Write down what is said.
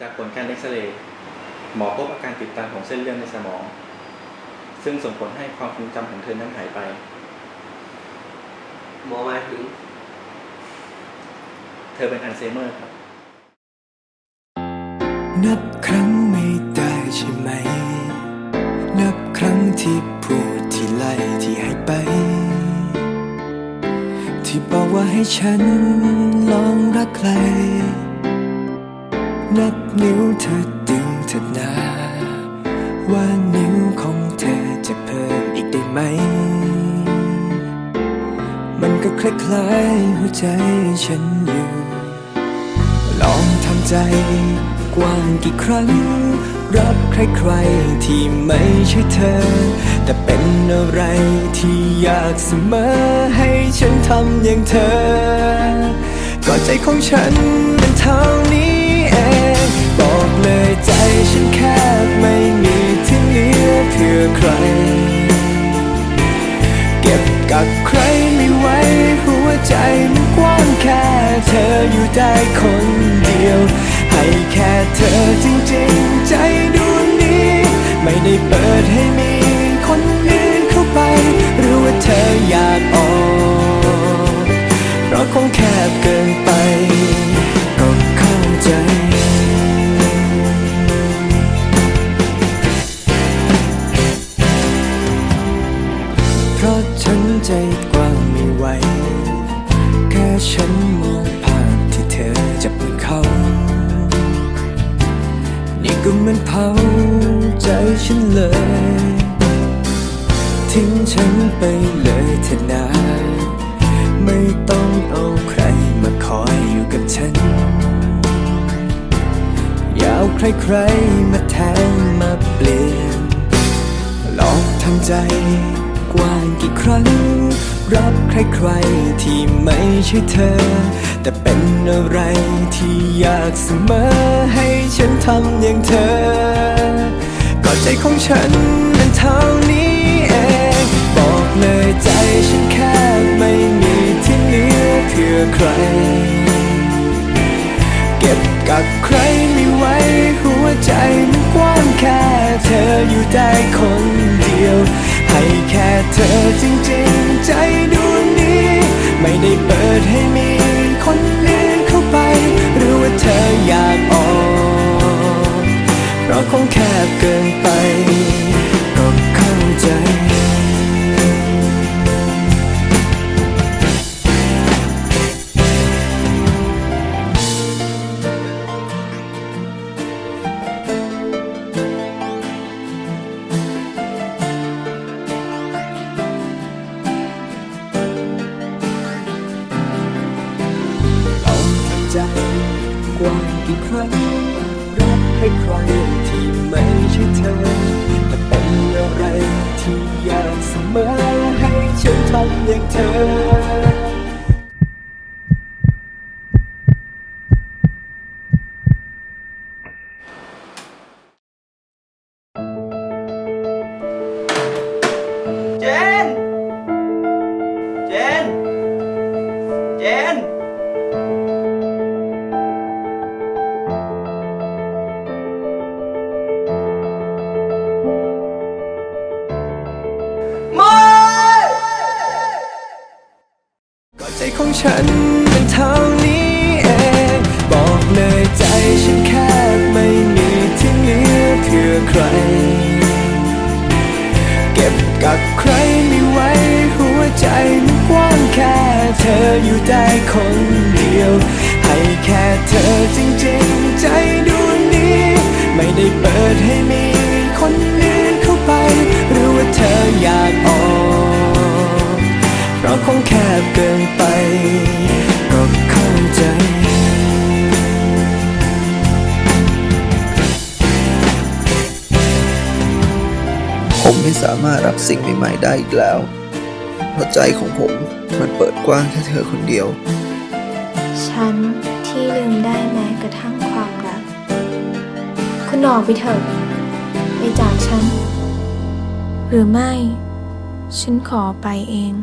จากผลการเอ็กซเรย์หมอพบอาการติดตันของเส้นเลือดในสมอง ซึ่งส่งผลให้ความทรงจำของเธอนั้นหายไป หมอหมายถึง เธอเป็นอัลไซเมอร์ครับ นับครั้งไม่ได้ใช่ไหม นับครั้งที่พูดที่ไล่ที่ให้ไป ที่บอกว่าให้ฉันลองรักใคร นับนิ้วเธอดูเถิดนาว่านิ้วของเธอจะเพิ่มอีกได้ไหม มันก็คล้ายๆหัวใจฉันอยู่ ลองทำใจกว้างกี่ครั้ง รับใครๆที่ไม่ใช่เธอ แต่เป็นอะไรที่อยากเสมอ ให้ฉันทำอย่างเธอ ก็ใจของฉันเป็นเท่านี้ ใคร เก็บกับใครไม่ไหวหัวใจมันกว้างแค่เธออยู่ได้คนเดียว ให้แค่เธอจริงๆ ใจดวงนี้ ไม่ได้เปิดให้มีคนอื่นเข้าไป หรือว่าเธออยากออกเพราะคงแค ราะฉันใจกว้างไม่ไหว แค่ฉันมองภาพที่เธอจับมือเขา นี่ก็เหมือนเผาใจฉันเลย ทิ้งฉันไปเลยเถอะนะไม่ต้องเอาใครมาคอยอยู่กับฉัน อย่าเอาใครๆมาแทนมาเปลี่ยนลองทำใจ กว้างกี่ครั้ง รับใครๆที่ไม่ใช่เธอ แต่เป็นอะไรที่อยากเสมอให้ฉันทำอย่างเธอ ก็ใจของฉันมันเท่านี้เอง บอกเลยใจฉันแค่ไม่มีที่เหลือเพื่อใคร เก็บกับใครไม่ไหวหัวใจมันกว้างแค่เธออยู่ได้คน เธอจริงๆ ใจดวงนี้ ไม่ได้เปิดให้มี ใจกว้างกี่ครั้งรับให้ใครที่ไม่ใช่เธอแต่เป็นอะไรที่อยากเสมอให้ฉันทำอย่างเธอเจน เจน ของฉันเป็นเท่านี้เองบอกเลยใจฉันแค่ไม่มีที่เหลือเพื่อใคร เก็บกับใครไม่ไหวหัวใจมันกว้างแค่เธออยู่ได้คนเดียว ให้แค่เธอจริงๆ ใจดวงนี้ ไม่ได้เปิดให้มีคนอื่นเข้าไป หรือว่าเธออยากออก เพราะคงแคบเกินไป ก็เข้าใจ ผมไม่สามารถรับสิ่งใหม่ๆได้อีกแล้วหัวใจของผมมันเปิดกว้างแค่เธอคนเดียว ฉันที่ลืมได้แม้กระทั่งความรัก คุณออกไปเถอะไปจากฉัน หรือไม่ ฉันขอไปเอง